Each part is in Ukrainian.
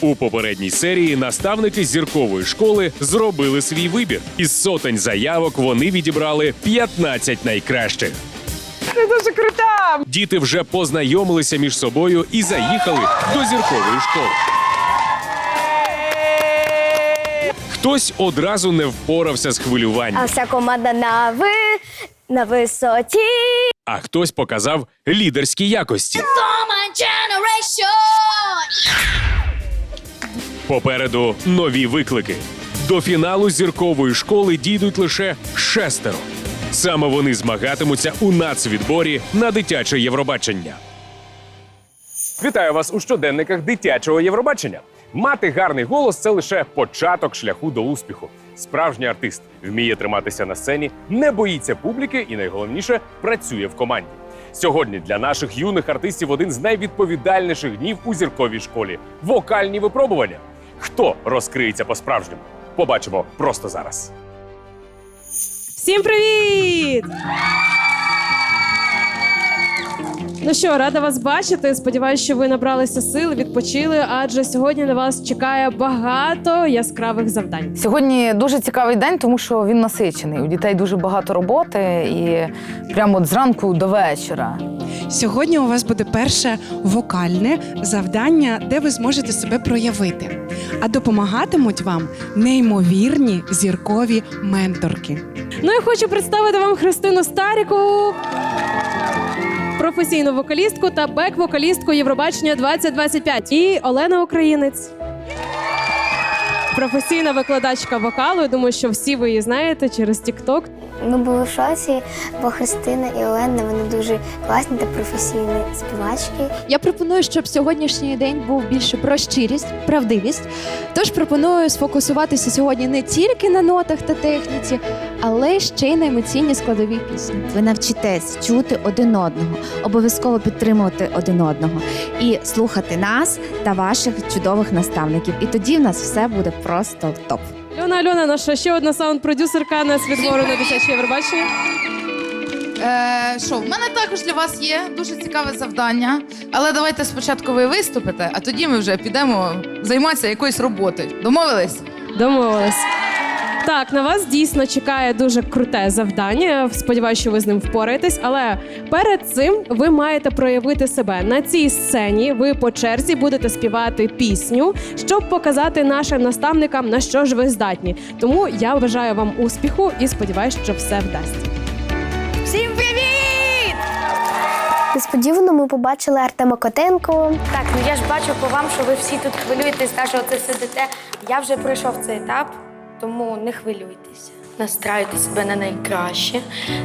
У попередній серії наставники зіркової школи зробили свій вибір. Із сотень заявок вони відібрали 15 найкращих. Це дуже крута! Діти вже познайомилися між собою і заїхали до зіркової школи. Хтось одразу не впорався з хвилюванням, А вся команда на ви на висоті. а хтось показав лідерські якості. Попереду нові виклики. До фіналу зіркової школи дійдуть лише шестеро. Саме вони змагатимуться у нацвідборі на дитяче Євробачення. Вітаю вас у щоденниках дитячого Євробачення. Мати гарний голос це лише початок шляху до успіху. Справжній артист вміє триматися на сцені, не боїться публіки і найголовніше працює в команді. Сьогодні для наших юних артистів один з найвідповідальніших днів у зірковій школі вокальні випробування. Хто розкриється по-справжньому? Побачимо просто зараз. Всім привіт! Ну що, рада вас бачити. Сподіваюсь, що ви набралися сил, відпочили, адже сьогодні на вас чекає багато яскравих завдань. Сьогодні дуже цікавий день, тому що він насичений. У дітей дуже багато роботи і прямо от зранку до вечора. Сьогодні у вас буде перше вокальне завдання, де ви зможете себе проявити. А допомагатимуть вам неймовірні зіркові менторки. Ну і хочу представити вам Христину Старіку, професійну вокалістку та бек-вокалістку Євробачення 2025. І Олена Українець. Професійна викладачка вокалу. Я думаю, що всі ви її знаєте через TikTok. Ми були в шоці, бо Христина і Олена вони дуже класні та професійні співачки. Я пропоную, щоб сьогоднішній день був більше про щирість, правдивість. Тож пропоную сфокусуватися сьогодні не тільки на нотах та техніці, але ще й на емоційній складовій пісні. Ви навчитесь чути один одного, обов'язково підтримувати один одного і слухати нас та ваших чудових наставників. І тоді в нас все буде просто топ. Альона Альона, наша ще одна саунд-продюсерка нас відбору на дитяче Євробачення. Е, що, в мене також для вас є дуже цікаве завдання. Але давайте спочатку ви виступите, а тоді ми вже підемо займатися якоюсь роботою. Домовились? Домовились. Так, на вас дійсно чекає дуже круте завдання. Сподіваюся, що ви з ним впораєтесь. Але перед цим ви маєте проявити себе на цій сцені. Ви по черзі будете співати пісню, щоб показати нашим наставникам на що ж ви здатні. Тому я бажаю вам успіху і сподіваюся, що все вдасться. Всім привіт! Несподівано ми побачили Артема Котенко. Так, ну я ж бачу по вам, що ви всі тут хвилюєтесь, та що оце сидите. Я вже пройшов цей етап, тому не хвилюйтеся. Настраюйте себе на найкраще,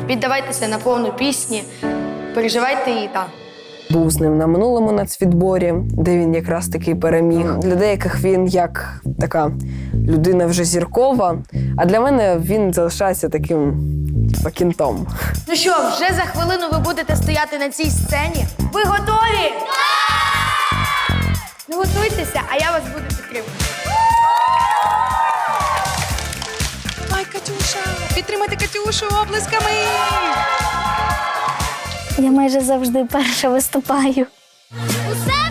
віддавайтеся на повну пісні, переживайте її так. був з ним на минулому нацвідборі, де він якраз таки переміг. Для деяких він як така людина вже зіркова. А для мене він залишається таким типа, кінтом. Ну що, вже за хвилину ви будете стояти на цій сцені? Ви готові? Ну готуйтеся, а я вас буду підтримувати. Катюша! Підтримайте Катюшу облисками. Я майже завжди перша виступаю. Усе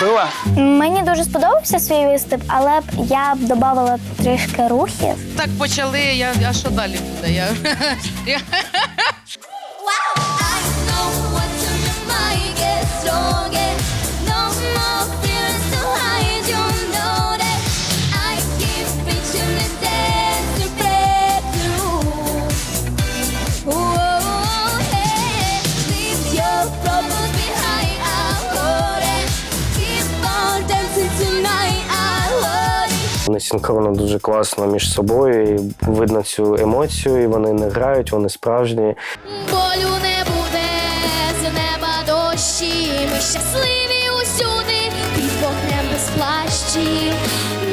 починай. Мені дуже сподобався свій виступ, але б я б додавала трішки рухів. Так почали, я, а що далі буде? Я, Вони синхронно дуже класно між собою. і Видно цю емоцію, і вони не грають, вони справжні. Болю не буде, з неба дощі. Ми щасливі усюди, під вогнем без плащі.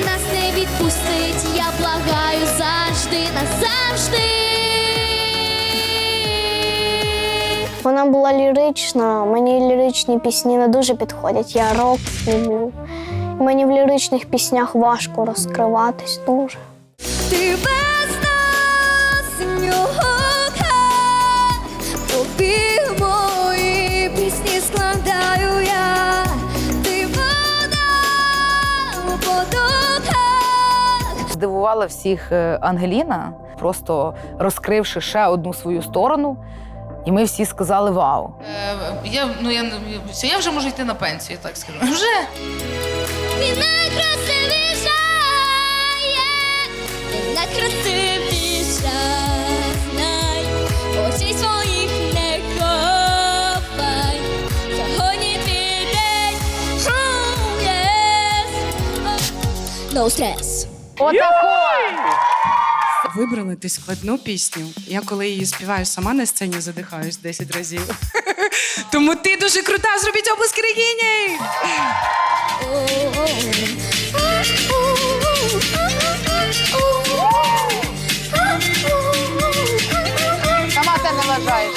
Нас не відпустить, я благаю завжди, назавжди. Вона була лірична. Мені ліричні пісні не дуже підходять. Я рок люблю. Мені в ліричних піснях важко розкриватись дуже. Ти без нас тобі мої пісні складаю я. Ти вода у. Здивувала всіх е, Ангеліна, просто розкривши ще одну свою сторону. І ми всі сказали вау. Е, я, ну, я, я вже можу йти на пенсію, так скажу. Вже. Ти найкрасивіша, є, своїх не. No stress. Вибрали ти складну пісню. Я коли її співаю сама на сцені, задихаюсь 10 разів. Тому ти дуже крута, зробіть обласки Регіні! Сама це не вважаєш.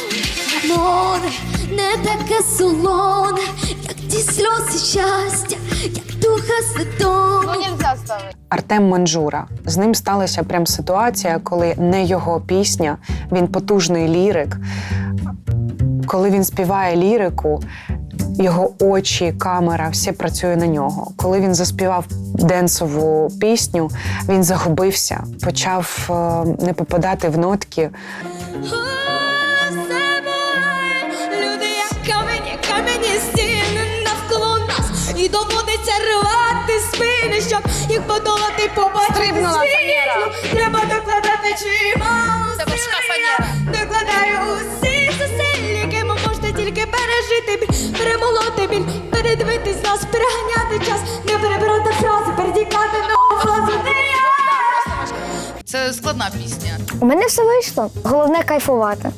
Море не таке солоне, як ті сльози щастя, як духа святого. нельзя ставити. Артем Манджура. З ним сталася прям ситуація, коли не його пісня, він потужний лірик. Коли він співає лірику, його очі, камера, все працює на нього. Коли він заспівав денсову пісню, він загубився, почав е, не попадати в нотки. Люди, як камені, камені стіни навколо нас. І доводиться рвати спини, щоб їх подолати, побачити світло. Треба докладати чимало. Докладаю усі пережити біль, перемолоти біль, передивитись нас, переганяти час, не перебирати фрази, перетікати нову фразу. Не я. Це складна пісня. У мене все вийшло. Головне кайфувати.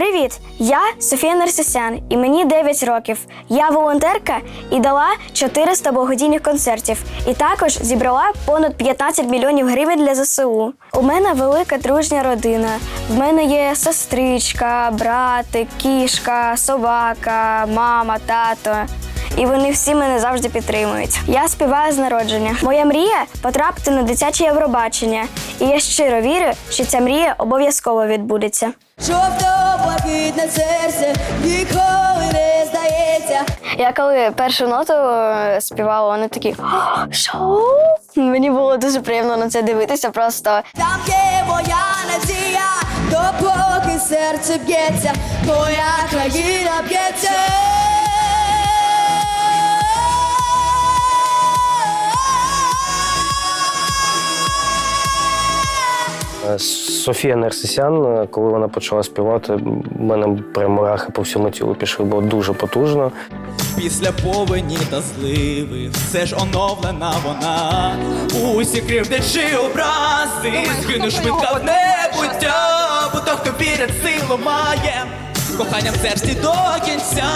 Привіт! Я Софія Нарсисян, і мені 9 років. Я волонтерка і дала 400 благодійних концертів. І також зібрала понад 15 мільйонів гривень для ЗСУ. У мене велика дружня родина. В мене є сестричка, братик, кішка, собака, мама, тато. І вони всі мене завжди підтримують. Я співаю з народження. Моя мрія потрапити на дитяче Євробачення. І я щиро вірю, що ця мрія обов'язково відбудеться. Жовто-блакитне серце ніколи не здається. Я коли першу ноту е, співала, вони такі «О, що? Мені було дуже приємно на це дивитися. Просто Там є моя надія, допоки серце б'ється, моя країна б'ється. Софія Нерсисян, е, коли вона почала співати, в мене прям мурахи по всьому тілу пішли, було дуже потужно. Після повені та зливи все ж оновлена вона. Усі кривди чи образи, згинеш швидко в небуття, бо то, хто вірить, силу має. Коханням в серці до кінця,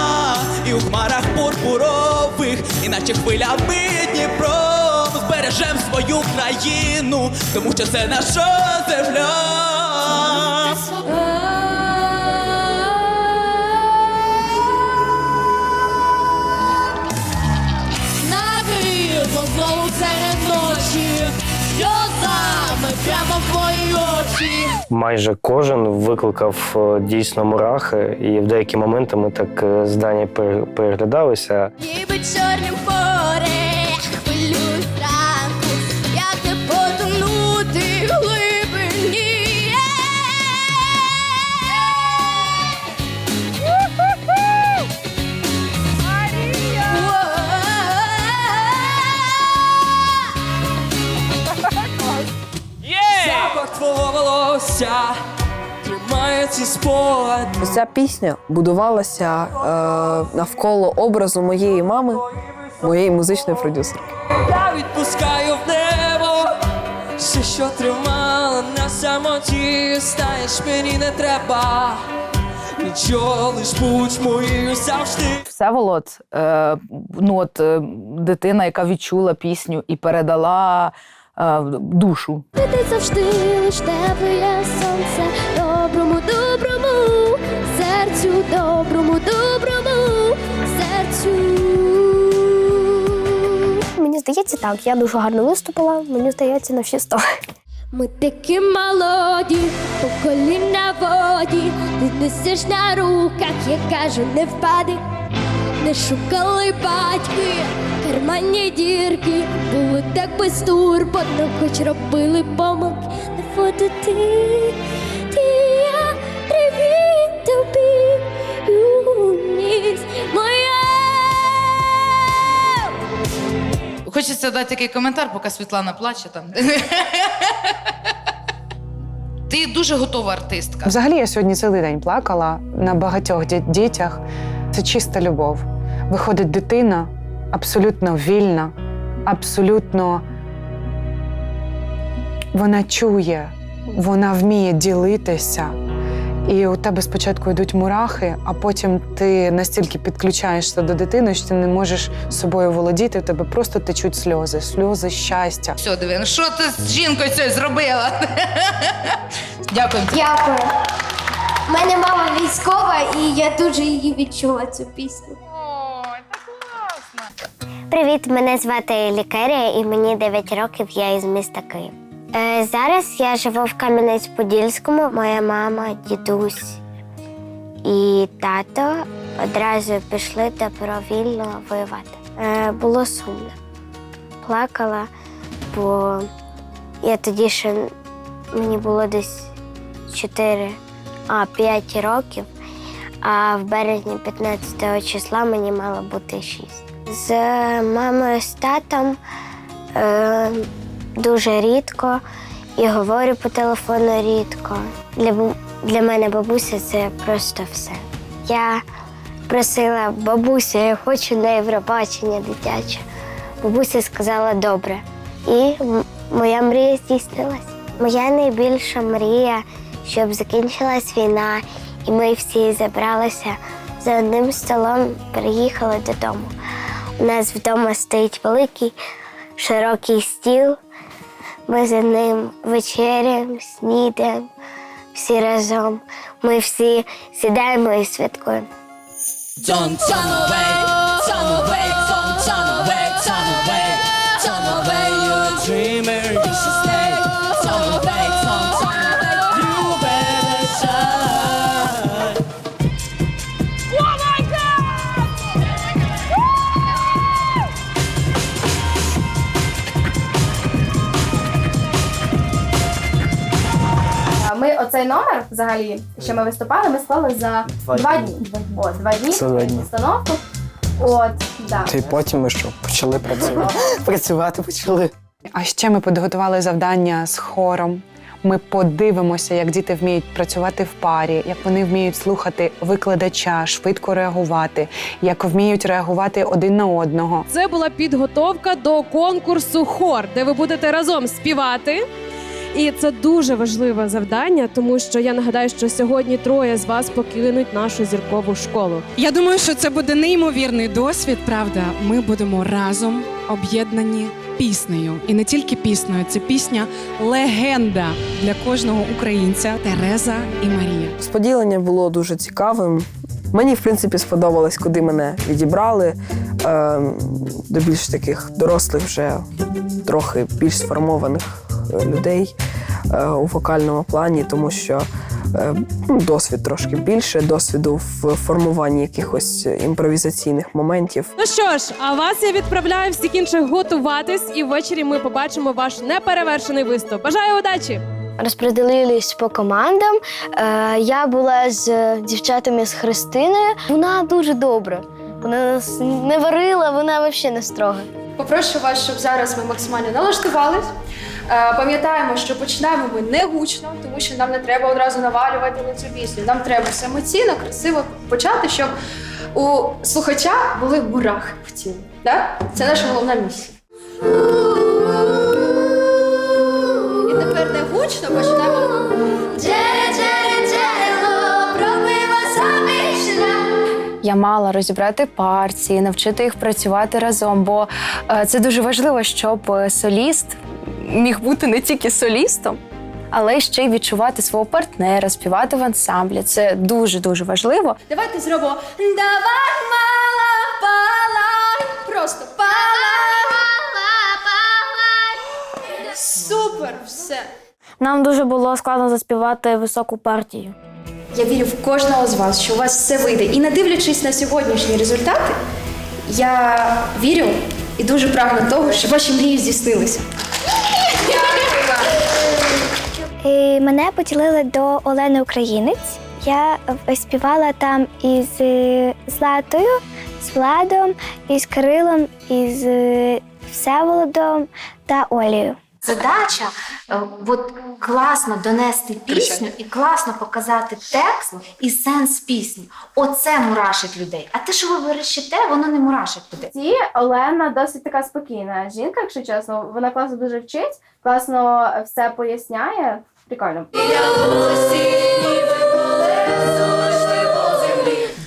і у хмарах пурпурових, іначе хвилями Дніпром збережем свою країну, тому що це наша земля. Знову серед ночі, сльозами прямо в мої очі. Майже кожен викликав е, дійсно мурахи, і в деякі моменти ми так е, з Дані переглядалися. Ніби чорним море, волосся тримає ці. Ця пісня будувалася е, навколо образу моєї мами, моєї музичної продюсерки. Я відпускаю в небо все, що тримало на самоті, стаєш мені не треба. Нічого лиш будь моєю завжди. Всеволод, е, ну от е, дитина, яка відчула пісню і передала е, душу. Ти завжди лиш тепле сонце, доброму, доброму, серцю, доброму, доброму, серцю. Мені здається, Так, я дуже гарно виступила, мені здається, на всі сто. Ми такі молоді, по коліна воді, ти несеш на руках, я кажу, не впади, не шукали батьки, карманні дірки, було так безтурботно, хоч робили помилки, не фото ти, ти я, привіт тобі, юність моя. Хочеться дати такий коментар, поки Світлана плаче там. Ти дуже готова артистка. Взагалі, я сьогодні цілий день плакала на багатьох дітях. Це чиста любов. Виходить дитина абсолютно вільна, абсолютно вона чує, вона вміє ділитися. І у тебе спочатку йдуть мурахи, а потім ти настільки підключаєшся до дитини, що ти не можеш собою володіти, у тебе просто течуть сльози, сльози щастя. Все, диви, ну що ти з жінкою цією зробила? Дякую. Дякую. У мене мама військова, і я дуже її відчула цю пісню. Привіт, мене звати Лікерія і мені 9 років, я із міста Київ. Е, зараз я живу в Кам'янець-Подільському. Моя мама, дідусь і тато одразу пішли добровільно воювати. Е, було сумно. Плакала, бо я тоді ще мені було десь 4, а 5 років, а в березні 15 числа мені мало бути 6. З мамою з татом е, дуже рідко і говорю по телефону рідко. Для, для мене бабуся це просто все. Я просила бабусю, я хочу на Євробачення дитяче. Бабуся сказала добре. І моя мрія здійснилась. Моя найбільша мрія, щоб закінчилась війна, і ми всі зібралися за одним столом, приїхали додому. У нас вдома стоїть великий широкий стіл. Ми за ним вечеряємо, снідаємо всі разом. Ми всі сідаємо і святкуємо. Don't turn away, turn away, оцей номер взагалі, що ми виступали, ми склали за Два два, дні. дні. О, два дні. За два дні. Постановку. От, да. Та й потім ми що, почали працювати. Працювати почали. А ще ми підготували завдання з хором. Ми подивимося, як діти вміють працювати в парі, як вони вміють слухати викладача, швидко реагувати, як вміють реагувати один на одного. Це була підготовка до конкурсу хор, де ви будете разом співати. І це дуже важливе завдання, тому що я нагадаю, що сьогодні троє з вас покинуть нашу зіркову школу. Я думаю, що це буде неймовірний досвід. Правда, ми будемо разом об'єднані піснею, і не тільки піснею, це пісня легенда для кожного українця Тереза і Марія. Споділення було дуже цікавим. Мені, в принципі, сподобалось, куди мене відібрали. Е, до більш таких дорослих, вже трохи більш сформованих людей е, у вокальному плані, тому що е, ну, досвід трошки більше, досвіду в формуванні якихось імпровізаційних моментів. Ну що ж, а вас я відправляю всіх інших готуватись, і ввечері ми побачимо ваш неперевершений виступ. Бажаю удачі! Розподілились по командам. Е, я була з дівчатами з Христиною. Вона дуже добра. Вона нас не варила, вона взагалі не строга. Попрошу вас, щоб зараз ми максимально налаштувались. Е, Пам'ятаємо, що починаємо ми не гучно, тому що нам не треба одразу навалювати на цю пісню. Нам треба все емоційно, красиво почати, щоб у слухача були мурахи в тілі. Да? Це наша головна місія. І тепер не гучно починаємо. Я мала розібрати партії, навчити їх працювати разом, бо це дуже важливо, щоб соліст міг бути не тільки солістом, але ще й відчувати свого партнера, співати в ансамблі. Це дуже дуже важливо. Давайте зробимо Давай мала палай, просто палай, все. Нам дуже було складно заспівати високу партію. Я вірю в кожного з вас, що у вас все вийде. І не дивлячись на сьогоднішні результати, я вірю і дуже прагну того, щоб ваші мрії здійснилися. І мене поділили до Олени Українець. Я співала там із е, Златою, з Владом, із Кирилом, із е, Всеволодом та Олею. Задача е, от, класно донести пісню і класно показати текст і сенс пісні. Оце мурашить людей. А те, що ви верещите, воно не мурашить людей. Ці Олена досить така спокійна жінка, якщо чесно. Вона класно дуже вчить, класно все поясняє. Прикольно.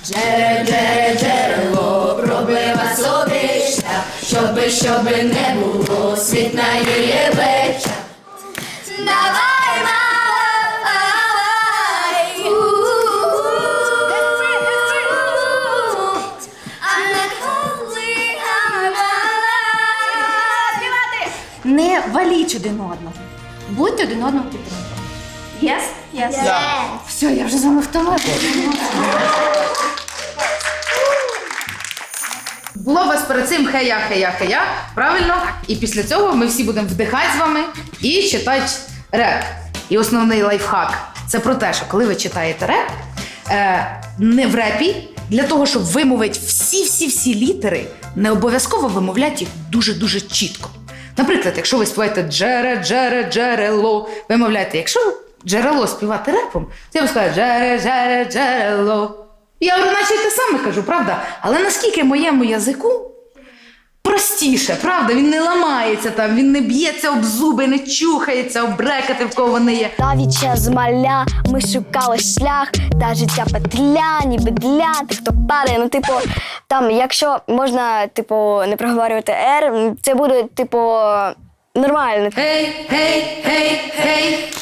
Джере, джере, джерело, пробива собі шлях, щоби, щоби не було, світ на є вечір. Давай, давай, а не коли Не валіть один одного. Будьте один одного підтримкою. Єс? Yes. Все, я вже з вами втомилася. Було у вас перед цим хея, хея, хея, правильно? І після цього ми всі будемо вдихати з вами і читати реп. І основний лайфхак це про те, що коли ви читаєте реп, е, не в репі, для того, щоб вимовити всі-всі-всі літери, не обов'язково вимовляти їх дуже-дуже чітко. Наприклад, якщо ви співаєте джере, джере, джерело, вимовляєте, якщо джерело співати репом, то я б сказала джере, джере, джерело. Я говорю, наче те саме кажу, правда? Але наскільки моєму язику простіше, правда? Він не ламається там, він не б'ється об зуби, не чухається, обрекати в кого не є. Навіть час з маля ми шукали шлях, та життя петля, ніби для тих, хто падає. Ну, типу, там, якщо можна, типу, не проговорювати R, це буде, типу, нормально. Гей, гей, гей, гей.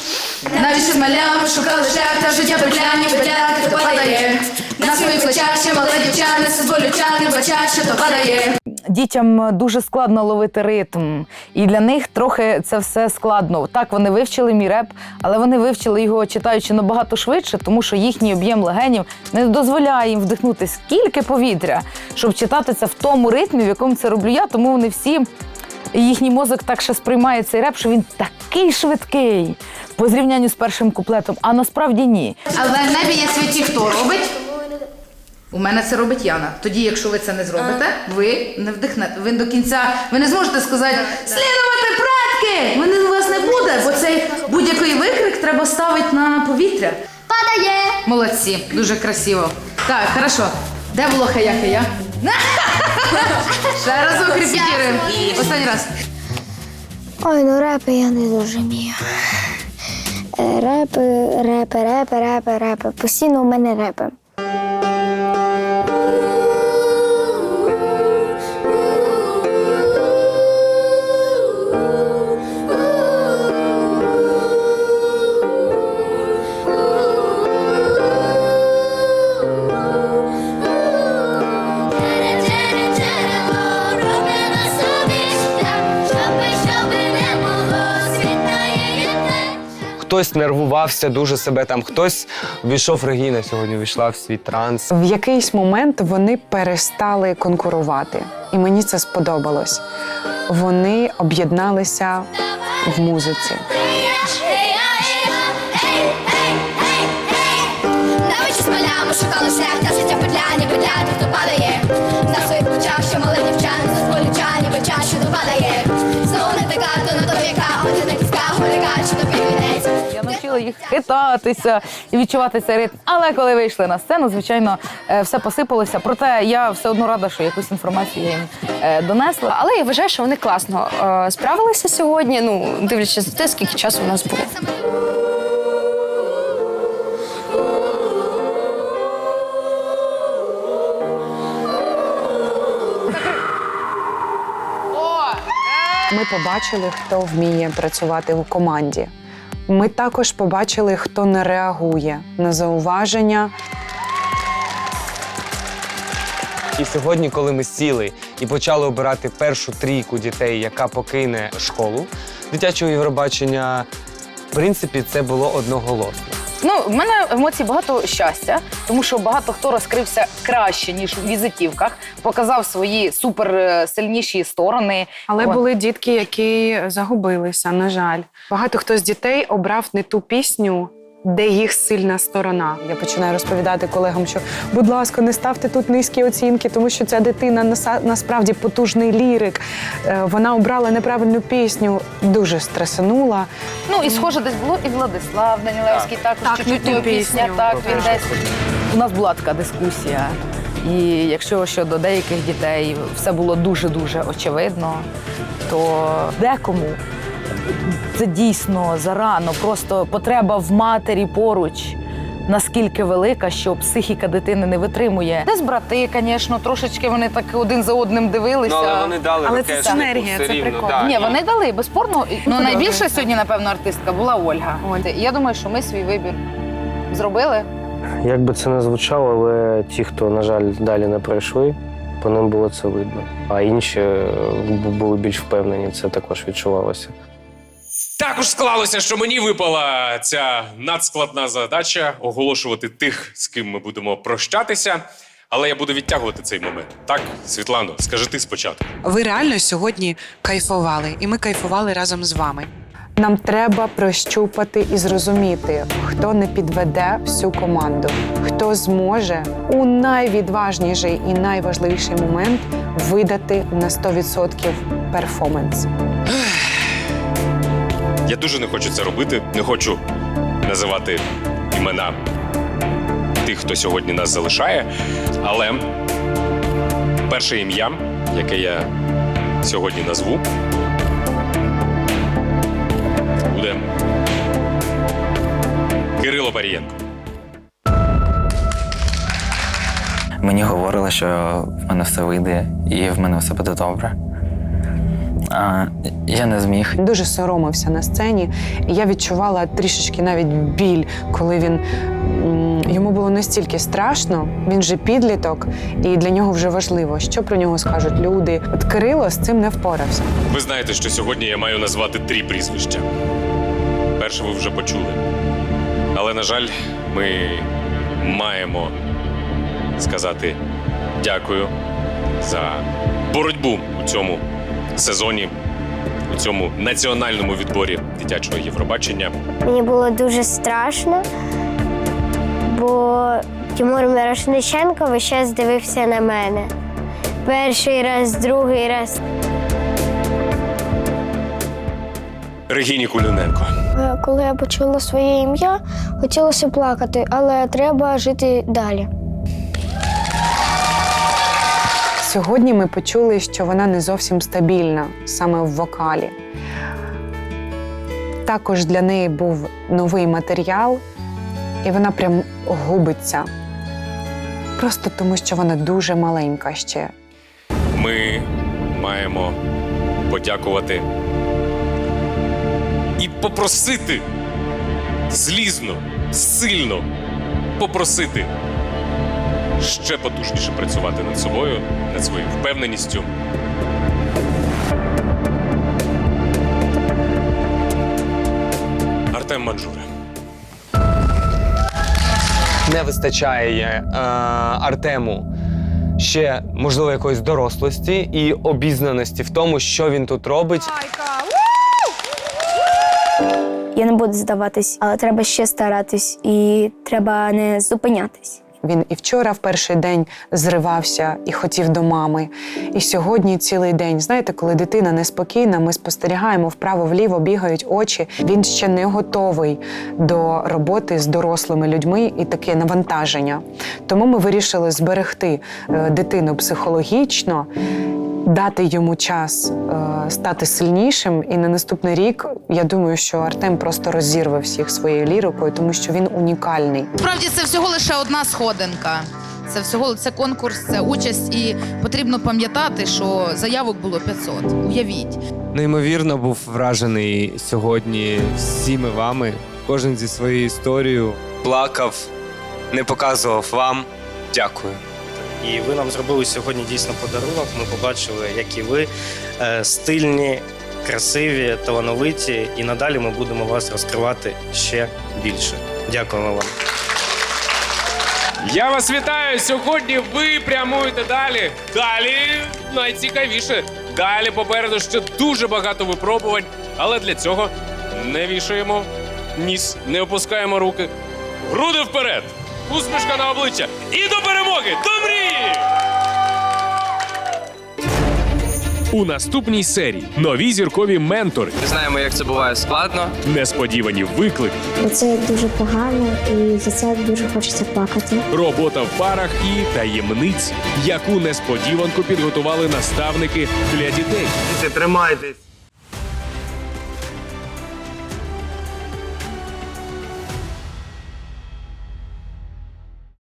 Навіть з малями шукали шлях, та життя петля, ніби хто падає. На своїх плечах ще мале дівча, несе з болюча, бачать, що то падає. Дітям дуже складно ловити ритм, і для них трохи це все складно. Так, вони вивчили мій реп, але вони вивчили його читаючи набагато швидше, тому що їхній об'єм легенів не дозволяє їм вдихнути скільки повітря, щоб читати це в тому ритмі, в якому це роблю я. Тому вони всі їхній мозок так ще сприймає цей реп, що він такий швидкий по зрівнянню з першим куплетом, а насправді ні. Але в небі є святі, хто робить? У мене це робить Яна. Тоді, якщо ви це не зробите, ви не вдихнете. Ви до кінця ви не зможете сказати слідувати предки! Вони у вас не буде, бо цей будь-який викрик треба ставити на повітря. Падає! Молодці, дуже красиво. Так, хорошо. Де було хая-хая? Ще разок репетируємо. Останній раз. Ой, ну репи я не дуже вмію. Е, Репи, репи, репи, репи, репи. Постійно у мене репи. Хтось нервувався, дуже себе там, хтось війшов Регіна сьогодні, війшла в свій транс. В якийсь момент вони перестали конкурувати, і мені це сподобалось. Вони об'єдналися в музиці. Навіть з шукали шлях, та життя петля, для тих, хто падає. На своїх хитатися і відчувати цей ритм. Але коли вийшли на сцену, звичайно, е, все посипалося. Проте я все одно рада, що якусь інформацію я їм е, донесла. Але я вважаю, що вони класно е, справилися сьогодні. Ну, дивлячись на те, скільки часу у нас було. Ми побачили, хто вміє працювати в команді. Ми також побачили, хто не реагує на зауваження. І сьогодні, коли ми сіли і почали обирати першу трійку дітей, яка покине школу дитячого Євробачення, В принципі, це було одноголосно. Ну, в мене емоцій багато щастя, тому що багато хто розкрився краще, ніж у візитівках, показав свої суперсильніші сторони. Але От. були дітки, які загубилися, на жаль. Багато хто з дітей обрав не ту пісню. Де їх сильна сторона? Я починаю розповідати колегам, що будь ласка, не ставте тут низькі оцінки, тому що ця дитина насправді потужний лірик. Е, Вона обрала неправильну пісню, дуже стресанула. Ну і схоже, десь було і Владислав Данілевський також Так, чуть-чуть не пісня. Так, він десь. У нас була така дискусія. І якщо щодо деяких дітей все було дуже-дуже очевидно, то декому це дійсно зарано. Просто потреба в матері поруч. Наскільки велика, що психіка дитини не витримує. Десь брати, звісно, трошечки вони так один за одним дивилися. Ну, але вони дали Але це синергія, це рівно, прикол. да. Ні, вони дали, безспорно. Ну, найбільше сьогодні, напевно, артистка була Ольга. І я думаю, що ми свій вибір зробили. Як би це не звучало, але ті, хто, на жаль, далі не пройшли, по ним було це видно. А інші е, були більш впевнені, це також відчувалося. Також склалося, що мені випала ця надскладна задача оголошувати тих, з ким ми будемо прощатися. Але я буду відтягувати цей момент. Так, Світлано, скажи ти спочатку. Ви реально сьогодні кайфували, і ми кайфували разом з вами. Нам треба прощупати і зрозуміти, хто не підведе всю команду, хто зможе у найвідважніший і найважливіший момент видати на 100% перформанс. Я дуже не хочу це робити, не хочу називати імена тих, хто сьогодні нас залишає. Але перше ім'я, яке я сьогодні назву, буде Кирило Барієнко. Мені говорили, що в мене все вийде і в мене все буде добре. А я не зміг. Дуже соромився на сцені, і я відчувала трішечки навіть біль, коли він йому було настільки страшно. Він же підліток, і для нього вже важливо, що про нього скажуть люди. От Кирило з цим не впорався. Ви знаєте, що сьогодні я маю назвати три прізвища. Перше ви вже почули. Але, на жаль, ми маємо сказати дякую за боротьбу у цьому сезоні, у цьому національному відборі дитячого Євробачення. Мені було дуже страшно, бо Тимур Мирошниченко весь час дивився на мене. Перший раз, другий раз. Регіні Куліненко. Е, Коли я почула своє ім'я, хотілося плакати, але треба жити далі. Сьогодні ми почули, що вона не зовсім стабільна саме в вокалі. Також для неї був новий матеріал, і вона прям губиться. Просто тому, що вона дуже маленька ще. Ми маємо подякувати і попросити злізно, сильно попросити ще потужніше працювати над собою, над своєю впевненістю. Артем Манджура. Не вистачає е, Артему ще, можливо, якоїсь дорослості і обізнаності в тому, що він тут робить. Я не буду здаватись, але треба ще старатись і треба не зупинятись. Він і вчора в перший день зривався і хотів до мами. І сьогодні цілий день. Знаєте, коли дитина неспокійна, ми спостерігаємо вправо-вліво, бігають очі. Він ще не готовий до роботи з дорослими людьми і таке навантаження. Тому ми вирішили зберегти е, дитину психологічно. Дати йому час е, стати сильнішим, і на наступний рік я думаю, що Артем просто розірве всіх своєю лірикою, тому що він унікальний. Справді це всього лише одна сходинка. Це всього це конкурс, це участь, і потрібно пам'ятати, що заявок було 500. Уявіть. Неймовірно був вражений сьогодні всіми вами. Кожен зі своєю історією. Плакав, не показував вам. Дякую. І ви нам зробили сьогодні дійсно подарунок. Ми побачили, які ви е, стильні, красиві, талановиті, і надалі ми будемо вас розкривати ще більше. Дякуємо вам. Я вас вітаю! Сьогодні ви прямуєте далі. Далі найцікавіше. Далі попереду ще дуже багато випробувань, але для цього не вішаємо ніс, не опускаємо руки. Груди вперед! Усмішка на обличчя. І до перемоги! У наступній серії нові зіркові ментори, Ми знаємо, як це буває складно. несподівані виклики, Це дуже погано і за це дуже хочеться плакати. робота в парах і таємниці, яку несподіванку підготували наставники для дітей. Діти, тримайтесь.